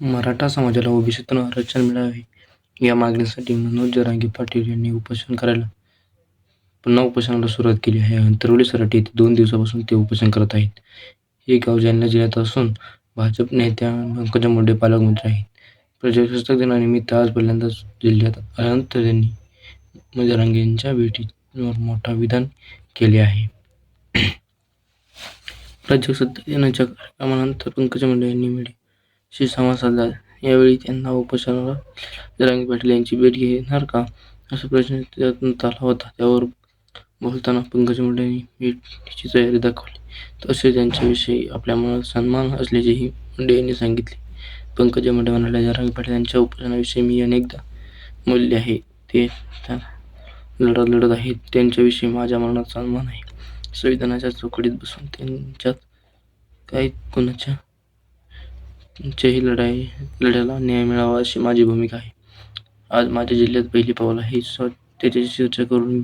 मराठा समाजाला ओबीसीतून आरक्षण मिळावे या मागणीसाठी मनोज जरांगे पाटील यांनी उपोषण करायला पुन्हा उपोषणाला सुरुवात केली आहे. अंतरवली सराटी येथे दोन दिवसापासून ते उपोषण करत आहेत. हे गाव जालना जिल्ह्यात असून भाजप नेत्या पंकजा मुंडे पालकमंत्री आहेत. प्रजासत्ताक दिनानिमित्त आज पहिल्यांदाच जिल्ह्यात अनंत यांनी जरांगे यांच्या भेटीवर मोठा विधान केले आहे. प्रजासत्ताक दिनाच्या कार्यक्रमानंतर पंकजा मुंडे यांनी शी संवाद साधला. यावेळी त्यांना उपोषणाला आलेल्या जरांगे पाटील यांची भेट घेणार का, असा प्रश्न विचारण्यात आला होता. त्यावर बोलताना पंकजा मुंडे यांनी भेटीची तयारी दाखवली. तसेच त्यांच्याविषयी आपल्या मनात सन्मान असल्याचेही मुंडे यांनी सांगितले. पंकजा मुंडे म्हणाल्या, जरांगे पाटील यांच्या उपोषणाविषयी मी अनेकदा बोलले आहे. ते त्या लढा लढत आहेत. त्यांच्याविषयी माझ्या मनात सन्मान आहे. संविधानाच्या चौकटीत बसून त्यांच्यात काय कुणाच्याही लढ्याला न्याय मिळावा अशी माझी भूमिका आहे. आज माझ्या जिल्ह्यात पहिली पाऊल आहे. त्याच्याशी चर्चा करून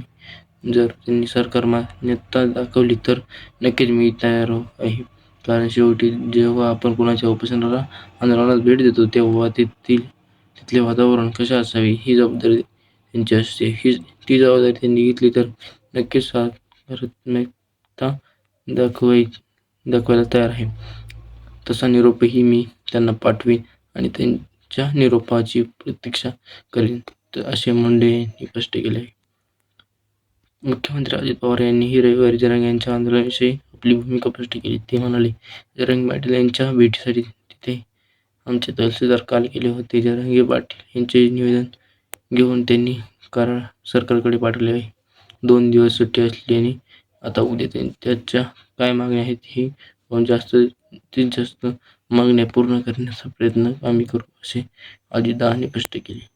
जर त्यांनी सरकार मान्यता दाखवली तर नक्कीच मी तयार आहे. कारण शेवटी जेव्हा आपण कुणाच्या उपोषणाला, आंदोलनात भेट देतो तेव्हा तेथील तिथले वातावरण कसे असावे ही जबाबदारी त्यांची असते. ही ती जबाबदारी त्यांनी घेतली तर नक्कीच सकारात्मकता दाखवायला तयार आहे. तसा निरोपही मी त्यांना पाठवीन आणि त्यांच्या निरोपाची प्रतीक्षा करीन, असे मुंडे यांनी स्पष्ट केले आहे. मुख्यमंत्री अजित पवार यांनीही रविवारी जरंग यांच्या आंदोलनाविषयी आपली भूमिका स्पष्ट केली. ते म्हणाले, जरंग पाटील यांच्या भेटीसाठी तिथे आमचे तहसीलदार काल गेले होते. जरंगे पाटील यांचे निवेदन घेऊन त्यांनी कराड सरकारकडे पाठवले आहे. दोन दिवस सुट्टी असल्याने आता उद्या त्यांच्या काय मागण्या आहेत हे जास्तीत जास्त मागण्या पूर्ण करण्याचा प्रयत्न आम्ही करू, असे अजितदादांनी स्पष्ट केले.